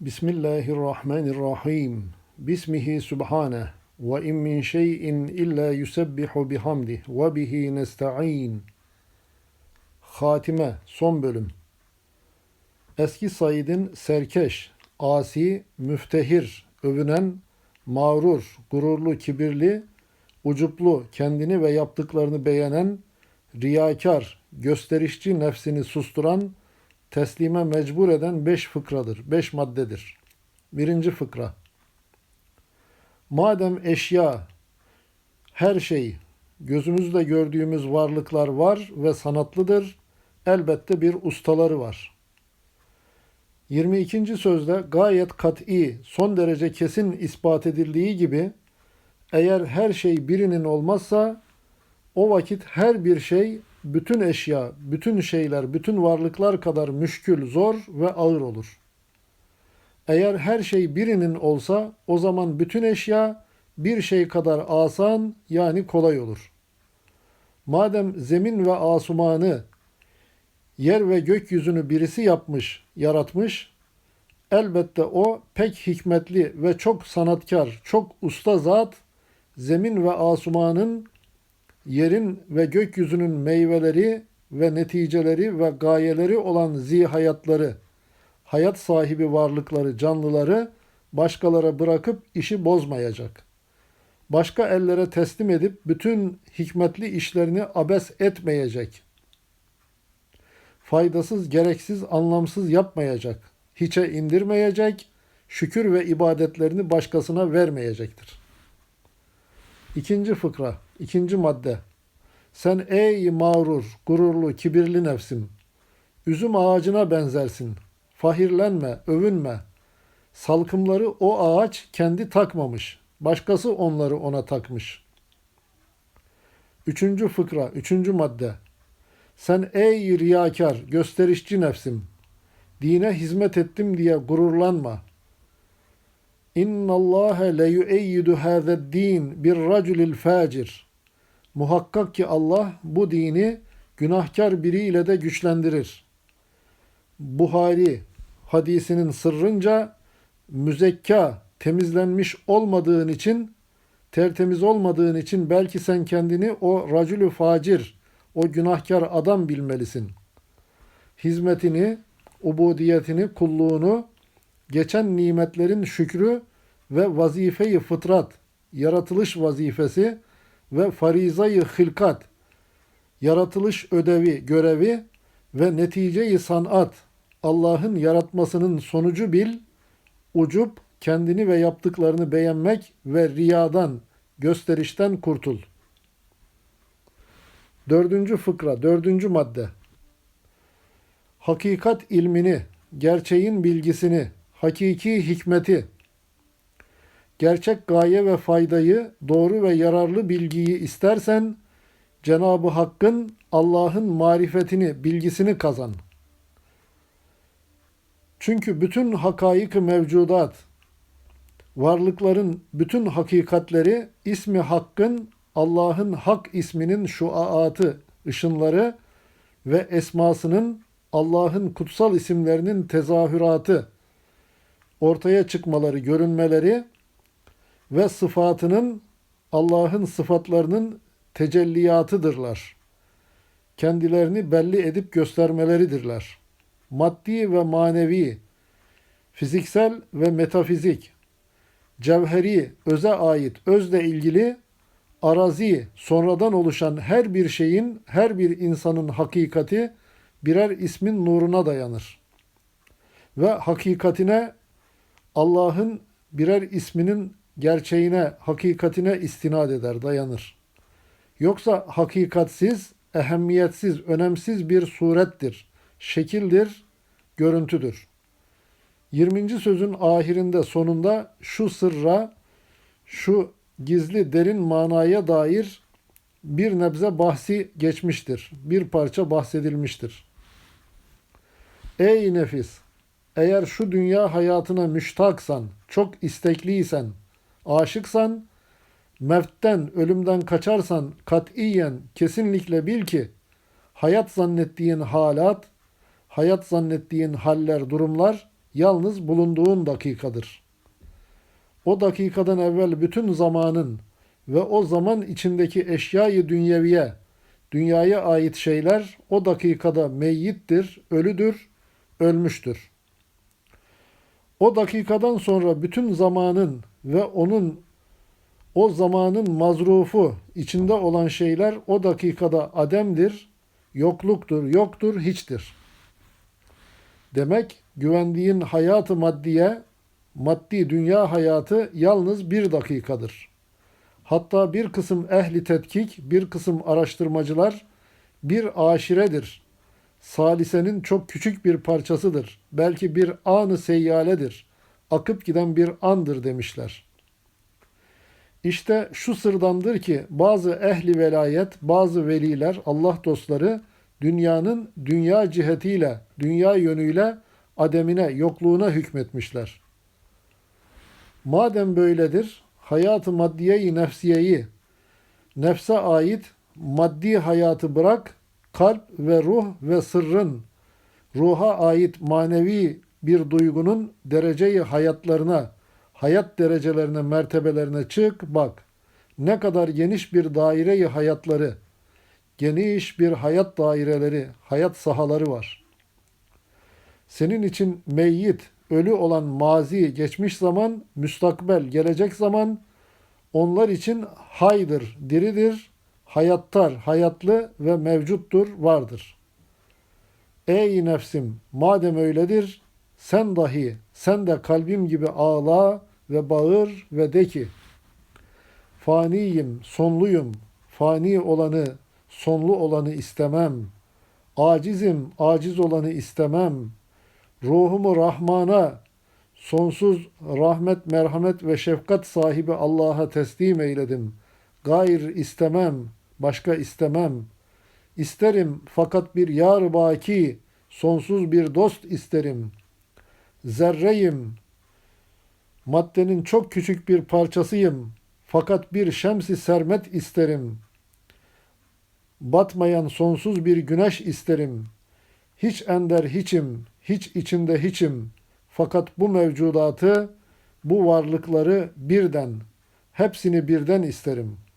Bismillahirrahmanirrahim. Bismihi subhaneh. Ve in min şeyin illa yusebbihu bihamdih ve bihi nesta'in. Hatime, son bölüm. Eski Said'in serkeş, asi, müftehir, övünen, mağrur, gururlu, kibirli, ucuplu, kendini ve yaptıklarını beğenen, riyakar, gösterişçi nefsini susturan, teslime mecbur eden beş fıkradır, beş maddedir. Birinci fıkra. Madem eşya, her şey, gözümüzde gördüğümüz varlıklar var ve sanatlıdır, elbette bir ustaları var. 22. sözde gayet kat'i, son derece kesin ispat edildiği gibi, eğer her şey birinin olmazsa, o vakit her bir şey, bütün eşya, bütün şeyler, bütün varlıklar kadar müşkül, zor ve ağır olur. Eğer her şey birinin olsa, o zaman bütün eşya bir şey kadar asan yani kolay olur. Madem zemin ve asumanı, yer ve gökyüzünü birisi yapmış, yaratmış, elbette o pek hikmetli ve çok sanatkar, çok usta zat, zemin ve asumanın, yerin ve gökyüzünün meyveleri ve neticeleri ve gayeleri olan zihayatları, hayat sahibi varlıkları, canlıları başkalara bırakıp işi bozmayacak. Başka ellere teslim edip bütün hikmetli işlerini abes etmeyecek. Faydasız, gereksiz, anlamsız yapmayacak. Hiçe indirmeyecek, şükür ve ibadetlerini başkasına vermeyecektir. İkinci fıkra, ikinci madde. Sen ey mağrur, gururlu, kibirli nefsim, üzüm ağacına benzersin. Fahirlenme, övünme. Salkımları o ağaç kendi takmamış. Başkası onları ona takmış. Üçüncü fıkra, üçüncü madde. Sen ey riyakar, gösterişçi nefsim, dine hizmet ettim diye gururlanma. İnna Allah le yueyyidu hâzed din bir raculil facir. Muhakkak ki Allah bu dini günahkar biriyle de güçlendirir. Buhari hadisinin sırrınca müzekka temizlenmiş olmadığın için tertemiz olmadığın için belki sen kendini o racülü facir, o günahkar adam bilmelisin. Hizmetini, ubudiyetini, kulluğunu, geçen nimetlerin şükrü ve vazifeyi fıtrat, yaratılış vazifesi ve farizayı hilkat, yaratılış ödevi, görevi ve neticeyi sanat, Allah'ın yaratmasının sonucu bil, ucup, kendini ve yaptıklarını beğenmek ve riyadan, gösterişten kurtul. Dördüncü fıkra, dördüncü madde. Hakikat ilmini, gerçeğin bilgisini, hakiki hikmeti, gerçek gaye ve faydayı, doğru ve yararlı bilgiyi istersen, Cenab-ı Hakk'ın Allah'ın marifetini, bilgisini kazan. Çünkü bütün hakaik mevcudat, varlıkların bütün hakikatleri ismi Hakk'ın Allah'ın Hak isminin şuaatı, ışınları ve esmasının Allah'ın kutsal isimlerinin tezahüratı, ortaya çıkmaları, görünmeleri ve sıfatının Allah'ın sıfatlarının tecelliyatıdırlar. Kendilerini belli edip göstermeleridirler. Maddi ve manevi, fiziksel ve metafizik, cevheri, öze ait, özle ilgili, arazi, sonradan oluşan her bir şeyin, her bir insanın hakikati birer ismin nuruna dayanır. Ve hakikatine Allah'ın birer isminin gerçeğine, hakikatine istinad eder, dayanır. Yoksa hakikatsiz, ehemmiyetsiz, önemsiz bir surettir, şekildir, görüntüdür. 20. sözün ahirinde sonunda şu sırra, şu gizli derin manaya dair bir nebze bahsi geçmiştir. Bir parça bahsedilmiştir. Ey nefis! Eğer şu dünya hayatına müştaksan, çok istekliysen, aşıksan, mevtten, ölümden kaçarsan katiyen, kesinlikle bil ki hayat zannettiğin halat, hayat zannettiğin haller, durumlar yalnız bulunduğun dakikadır. O dakikadan evvel bütün zamanın ve o zaman içindeki eşyayı dünyeviye, dünyaya ait şeyler o dakikada meyyittir, ölüdür, ölmüştür. O dakikadan sonra bütün zamanın ve onun o zamanın mazrufu içinde olan şeyler o dakikada ademdir, yokluktur, yoktur, hiçtir. Demek güvendiğin hayatı maddiye, maddi dünya hayatı yalnız bir dakikadır. Hatta bir kısım ehli tetkik, bir kısım araştırmacılar bir aşiredir. Salisenin çok küçük bir parçasıdır. Belki bir anı seyyaledir. Akıp giden bir andır demişler. İşte şu sırdandır ki bazı ehli velayet, bazı veliler, Allah dostları dünyanın dünya cihetiyle, dünya yönüyle ademine, yokluğuna hükmetmişler. Madem böyledir, hayatı maddiyeyi nefsiyeyi, nefse ait maddi hayatı bırak, kalp ve ruh ve sırrın, ruha ait manevi bir duygunun dereceyi hayatlarına, hayat derecelerine, mertebelerine çık, bak. Ne kadar geniş bir daireyi hayatları, geniş bir hayat daireleri, hayat sahaları var. Senin için meyyit, ölü olan mazi, geçmiş zaman, müstakbel, gelecek zaman onlar için haydır, diridir, hayattar, hayatlı ve mevcuttur, vardır. Ey nefsim, madem öyledir, sen dahi, sen de kalbim gibi ağla ve bağır ve de ki, faniyim, sonluyum, fani olanı, sonlu olanı istemem. Acizim, aciz olanı istemem. Ruhumu Rahman'a, sonsuz rahmet, merhamet ve şefkat sahibi Allah'a teslim eyledim. Gayr istemem, başka istemem. İsterim fakat bir yar baki, sonsuz bir dost isterim. Zerreyim, maddenin çok küçük bir parçasıyım. Fakat bir şemsi sermet isterim. Batmayan sonsuz bir güneş isterim. Hiç ender hiçim, hiç içinde hiçim. Fakat bu mevcudatı, bu varlıkları birden, hepsini birden isterim.''